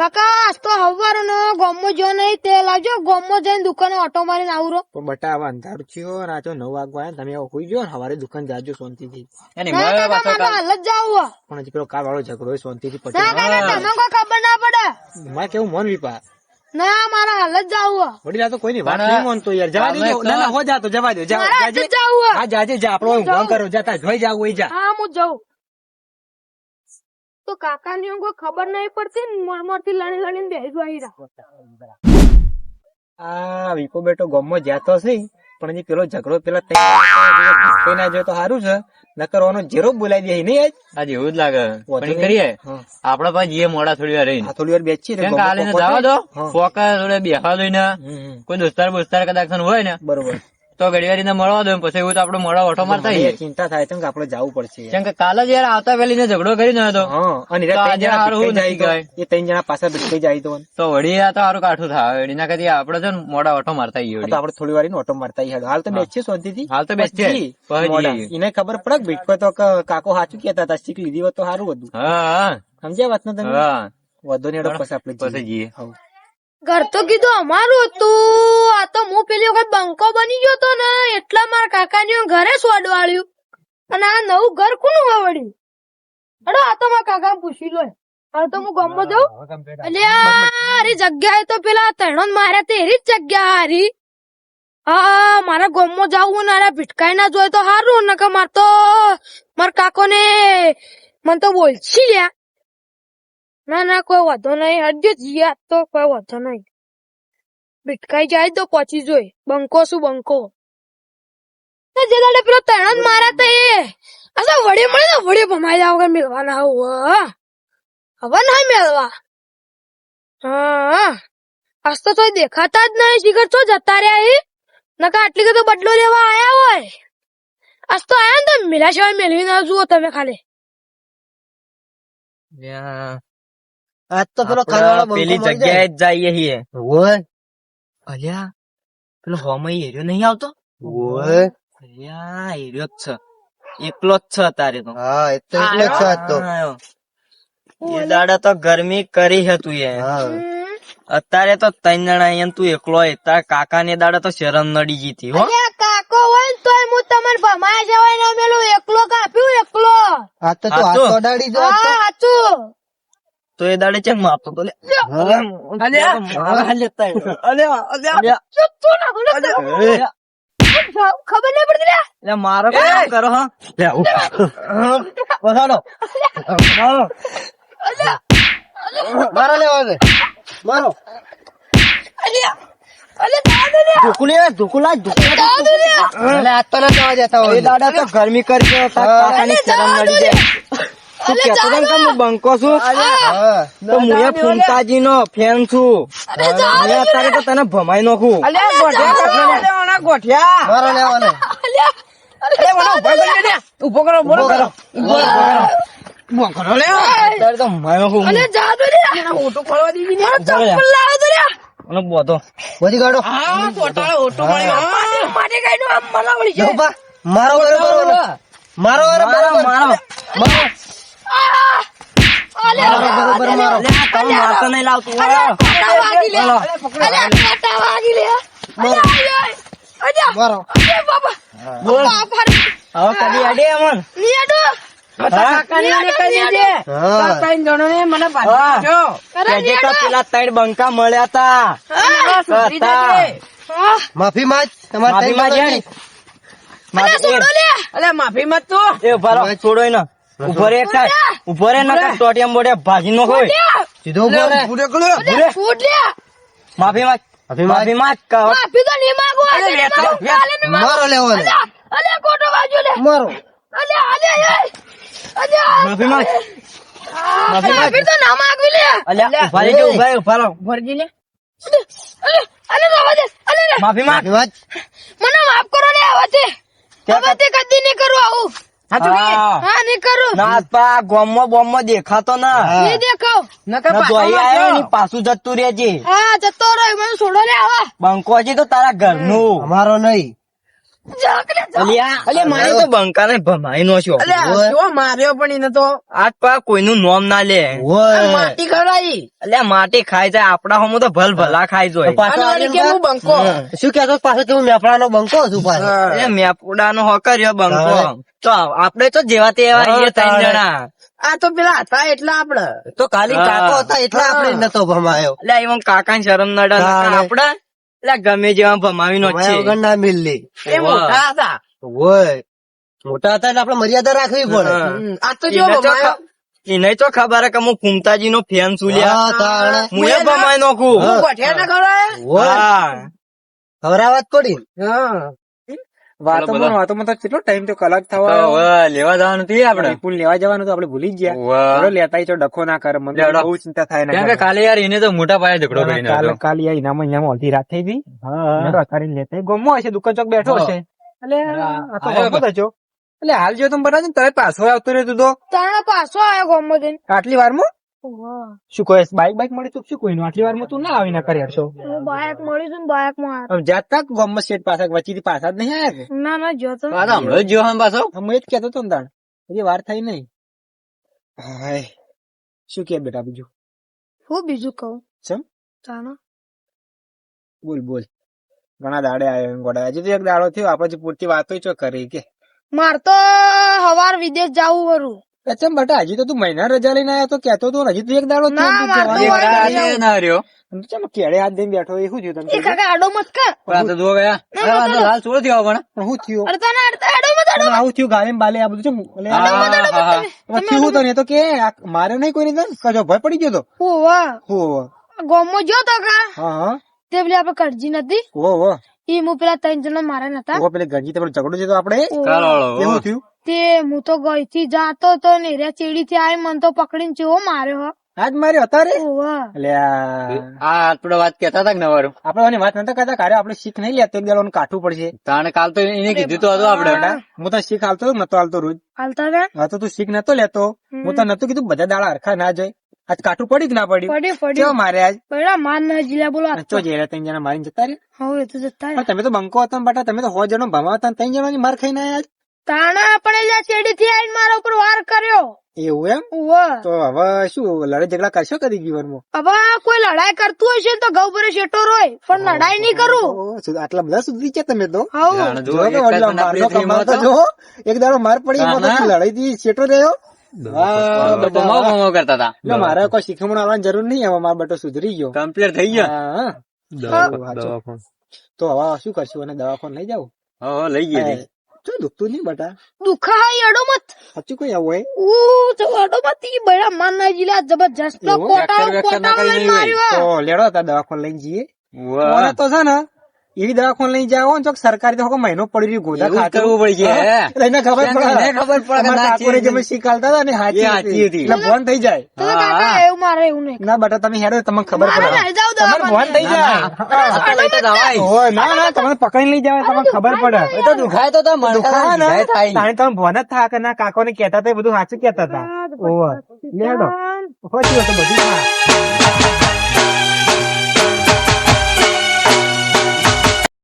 કાકા આજ તો હવારનો ગોમો જો નહીં તે લાવજો. ગોમો જઈને દુકાને ઓટો મારીને આવરો પણ બટા હવે અંધારું થયો રાતો નવ વાગવા આવ્યા તમે હોઈ ગયો ને સવારે દુકાન જાજો શાંતિથી. એની ના મળે પાછો મારે હાલ જ જાવું પણ હજી પેલો કાર વાળો ઝઘડો હોય પછી ના કાકા તમને કોઈ ખબર ના પડે. મારે કેવું મન વિપા? ના મારા હાલ જ જાવું હે. વડીલા તો કોઈની વાત પણ નહીં માનતો યાર. જવા દેજો. ના ના હો જા તો જવા દો જા મારે જાજે. જાવું હે. જાજે જા આપણો ફોન કરો જા જોઈ જાવ હોય જા. હા હું જાઉં. તો કાકા ની કોઈ ખબર નહીં પડતી ને મોર મોરથી લણી લણીને બેસવા આ વિકો બેટો ગામમાં જાતો છે પણ હજી પેલો ઝઘડો પેલા તઈ ના જોયો તો સારું છે નકર ઓનો જેરો બોલાઈ દે નહીં આજ? આજે એવું જ લાગે. પણ કરીએ. આપડા પાછા જઈએ મોડા થોડી વાર રહી થોડી વાર બેસી રહી કાલે જવા દો. ફોકા થોડે બેસવા દો ને. કોઈ દોસ્તાર બોસ્તાર કદાચ હોય ને. બરોબર. તો વાર મળવા દો પછી એવું તો આપડે મળવા ઓટો મારતા ચિંતા થાય છે કે આપણે જવું પડશે કેમ કે કાલે જ યાર આવતા પેલી ને ઝઘડો કરી ને તો. અને ત્રણ જણા હારું ભટકાઈ નથી જાય તો. એ ત્રણ જણા પાછા ભટકાઈ જાય તો. તો વળી આ તો સારું કાઠું થાય. એના કદી આપડે છે ને મોડા ઓટો મારતા આવીએ તો આપડે થોડી વાર ઓટો મારતા આવીએ. હાલ તો બેસીએ થી હાલ તો બેસીએ. એને ખબર પડે ભીટકો તો કાકો સાચું કેતા હતા શીખ લીધી હોત તો સારું હતું. સમજ્યા વાત તમે? હા. વધુ ને પછી આપડે પછી જઈએ. ઘર તો કીધું અમારું હતું. આ તો હું પેલી વખત બંકો બની ગયો તો ને એટલા મારા કાકા ની ઘરે સોડવાળ્યું. અને આ નવું ઘર કોનું વાવડ્યું અરે આ તો મારા કાકા પૂછી લો. હવે તો હું ગમો જાઉં. એટલે હારી જગ્યાએ તો પેલા તણો માર્યા તે એરી જ જગ્યા હારી. હા મારા ગોમો જાવું ને અરે ભીટકાઈ ના જોય તો હારું નકર માર તો મારા કાકો ને મને તો બોલછી લ્યા. ના ના, કોઈ વાંધો નહીં. હજુ જીયા તો કોઈ વાંધો નહીં. ભીટકાઈ જાય તો પહોંચી જોઈ. બંકો શું બંકો? જે દાડે પેલો તણો મારા તો એ. અસા વડે મળે તો વડે ભમાઈ જાવ મેળવાના હોવ હવે નહીં મેળવા. હા. આજ તો તોય દેખાતા જ નહીં. શિખર છો જતા રહ્યા એ નકા આટલી કે બદલો લેવા આયા હોય. આજ તો આયા ને તો મેલા સિવાય મેળવી ના જુઓ તમે ખાલી. આજ તો પેલો ખાનવાળો પેલી જગ્યાએ જ જઈએ છીએ. ઓય અલ્યા પેલો હોમય એરિયો નહીં આવતો? ઓય અલ્યા એરિયો જ છે. એકલો જ છે તારે તો. હા એ તો એકલો જ છે તો. એ દાડા તો ગરમી કરી હતું એ. હા. અત્યારે તો ત્રણ જણા અહીંયા તું એકલો હોય તાર કાકા ને દાડા તો શરમ નડી જીતી હો. અલ્યા કાકો હોય તો તોય હું તમાર ભમાય જવાય ને મેલું એકલો કાપ્યું એકલો. આજ તો તું હાથો દાડી જો હા તો. તો એ દાડે ચેક માપતો તો લે. હા. અલ્યા લેતા અલ્યા અલ્યા. ચૂપ તું ના બોલે. ખબર નહીં પડતી મારો કરો હા. લે પછાડો મારો. મારો લેવા દે. મારો. અલ્યા. અલ્યા દાદુ લ્યા ધોકું લે. ધોકું લાજ ધોકું દાદુ લ્યા એટલે આજ તો ના જવા દેતા એ હોય દાડા તો ગરમી કરી દે તાર કાકાની શરમ નડી જાય. તું હતો ને કે હું બંકો છું? તો હું ફૂમતાજી નો ફેન છું. મેં અત્યારે તો તને ભમાઈ નાખું. મારો લેવા દે. ઊભો કરો ઊભો કરો. અત્યારે તો ભમાઈ નાખું હું. અલ્યા જાદુ લ્યા ઓટો ખોલવા દીધી ને. ચપ્પલ લાવો તો લ્યા અને બોધો બધી ગાડો માટી માટી કઈ નું આમ મને જો બા મારો વારો મારો મારો મારો. અલ્યા બરોબર મારો તમે મારતો નહીં લાવતું બોલ. હવે કદી અડે અમન? તો બંકા મળ્યા તા. હતા. હા. માફી માંગ. તમારે માફી માં છોડો એ ઊભા છોડો એને. ઊભો રે એક સાઈડ. ઊભો રે નકર ટોટિયમ બોડે ભાજી નો હોય. સીધો ઊભો રે અલ્યા ફૂટ લ્યા માફી માંગ માફી માંગ. માફી માંગ. કહો. માફી તો નહીં માંગો અરે. મારો લેવો દે અલ્યા કોટો બાજુ લે. મારો. અલ્યા અલ્યા એ. અલ્યા. માફી માંગ. માફી માંગ. તો ના માંગવી લે. અલ્યા ઊભા રહેજો, ઊભા રહો, ઊભા લે. અલ્યા અલ્યા રવા દે અલ્યા માફી માંગ. મને માફ કરો ને હવેથી હવેથી કદી નહીં કરું આવું. હા. નહીં કરું. ના પા ગોમમાં બોમમાં દેખાતો ના. નહીં દેખાવ. ના જોઈ આવ્યો ને પાછું જતું રહેજે. હા જતો રહ્યો. મને છોડો આવા. તો તારા ઘરનું. અમારો નહીં. અલ્યા અલ્યા મારે તો બંકાને ભમાઈ નો છો માર્યો પણ એને તો? આજ પા કોઈનું નોમ ના લે. માટી ખવડાવી. અલ્યા માટી ખાઈ જાય આપડા હોમો તો ભલ ભલા ખાઈ જોય બંકો? શું કેતો પાછો તું મેફડાનો બંકો છું પાછો. એ મેપુડા નો હોકર્યો બંકો. તો આપડે તો જેવા તેવા હા, ત્રણ જણા. આ તો પેલા હતા એટલા આપડે. તો ખાલી હા. કાકો હતા એટલા આપડે નતો ભમાયો. એટલે એમાં કાકા શરમ નડા. આપડે એટલે ગમે જેવા ભમાવી નો ભમાયા વગર ના એ મોટા હતા. હોય. મોટા હતા એટલે આપડે મર્યાદા રાખવી પડે. હા. આ તો જો એને તો ખબર હે કે હું કુમતાજી નો ફેન છું લ્યા. હું એ ભમાઈ નાખું ઓય હા વાત જ પડી. વાતોમાં વાતોમાં તો કેટલો ટાઈમ તો કલાક થવા લેવા જવાનું હતી વિપુલ લેવા જવાનું તો આપણે ભૂલી જ ગયા. લેતા તો ડખો ના કરે મને બહુ ચિંતા થાય ને કાલે યાર એને તો મોટા પાયે ઝઘડો કાલે કાલે યાર ઇનામો ઇનામો અડધી રાત થઈ ગઈ. અત્યારે લેતા ગમો હશે દુકાન ચોક બેઠો હશે. એટલે આ તો ગમો થજો એટલે હાલ જો તમે બનાવજો ને તારે પાછો આવતો રહ્યો તું. તો પાછો આવ્યો ગમો આટલી વારમાં? શું કહે બાઇક બાઇક મળી તું શું કોઈનું? આટલી વારમાં તું ના આવીને કરી હરશો. બાઇક મળી તું બાઇકમાં જાતા ગોમમાં શેઠ પાછા વચ્ચેથી પાછા જ નહીં આવ્યા કે? ના ના જતો પાછા હમણાં જ જોવા પાછો? હું એ જ કેતો તો તાણ. હજી વાર થઈ નહીં. હાય. શું કે બેટા બીજું? હું બીજું કહું. ચમ? તાણા બોલ બોલ. ઘણા દાડે આવ્યો ગોડા. હજી તો એક દાડો થયો. આપણે પૂરતી વાતો ચો કરી કે? માર તો હવાર વિદેશ જાવું વરું. અચ્છા બટા હજી તો તું મહિના રજા લઈને આવ્યો તો કેતો તો હજી તો એક દાડો ના, રહ્યો. તું ચમ કેડે હાથ દઈને બેઠો એ શું થયું તને? એ કાકા આડો મત કર. આ. તો દો ગયા આ હાલ છોડ થયો પણ. પણ શું થયું? અરે તને અડતા આડો મત આડો આવું થયું ગાલે બાલે આ બધું ચમ એટલે આડો મત. આડો તને તો કે મારે નહીં કોઈ નહીં કજો ભય પડી ગયો તો? હોવા હો. ગોમો જો તો કા હા હા. તે પેલી આપડે કરજી નથી હો. ઈ હું પેલા ત્રણ જણા મારા નતા. પેલે ગંજી તો ઝઘડો છે તો આપણે. એવું થયું? તે હું તો ગઈ થી જાતો તો ને રે ચેડી થી આવી મન તો પકડીને ચેવો માર્યો આજ માર્યો અત્યારે ઓવા. એટલે આ આપડે વાત કેતા હતા કે નવારું આપડે એની વાત નતા કરતા કાર્ય આપણે શીખ નહીં લેતો એક દાડો કાઠું પડશે. તાણે કાલ તો એને કીધું તો હતું આપડે. હું તો શીખ હાલતો નતો હાલતો રોજ. હાલતા હા તો તું શીખ નતો લેતો. હું તો નતું કીધું બધા દાડા હરખા ના જાય. આજ કાઠું પડ્યું કે ના પડ્યું? પડ્યું પડ્યું. મારે આજ? પડ્યા માર ના જીલા બોલો તો જઈ ત્રણ જણા મારીને જતા રહ્યા? હવે તો જતા પણ તમે તો બંકો હતા ને બટા તમે તો હો જણો ભમાવા હતા ને ત્રણ જણાની માર ખાઈને આયા તાણા આપણે એલા ચેડી થી આવીને મારા ઉપર વાર કર્યો. એવું એમ? તો હવે શું લડાઈ ઝઘડા કરશો કદી જીવનમાં? હવે કોઈ લડાઈ કરતું હશે ને તો ઘઉં પર શેટો રોય. પણ લડાઈ નહીં કરું. આટલા બધા સુધી છે તમે તો? જો જો એક દાડો માર પડી એમાં લડાઈ થી શેટો રહ્યો. કરતા સુધરી ગયો. કમ્પ્લીટ શું કરશું? અને દવાખાને લઈ જાવ હા લઈ ગયા તો દુખતું નહીં બટા. દુખા હે અડો મત. સાચું કોઈ આવો હે ઓ તો અડો મત. ઈ લેડો તા દવાખાને લઈ જઈએ. તો છે ને એવી દવાખાને લઈ જાઓ ને સરકારી તો મહિનો પડી રહ્યું ગોદા ખાતર પડી ગયા એને ખબર પડે. ખબર પડે જમે શીખાલતા હતા ને હાચી હાચી હતી. એટલે ભણ થઈ જાય. એવું મારે એવું નહીં. ના બટા તમે હેડો તમને ખબર પડે. તમારે થઈ જાય. ના ના તમને પકડી લઈ જવાય તમને ખબર પડે. એ તો દુખાય તો તમે દુખાય ને તાણે તમે ભણ જ થાક ના કાકો ને કહેતા હતા બધું સાચું કહેતા હતા. ઓવર લેડો હોય બધું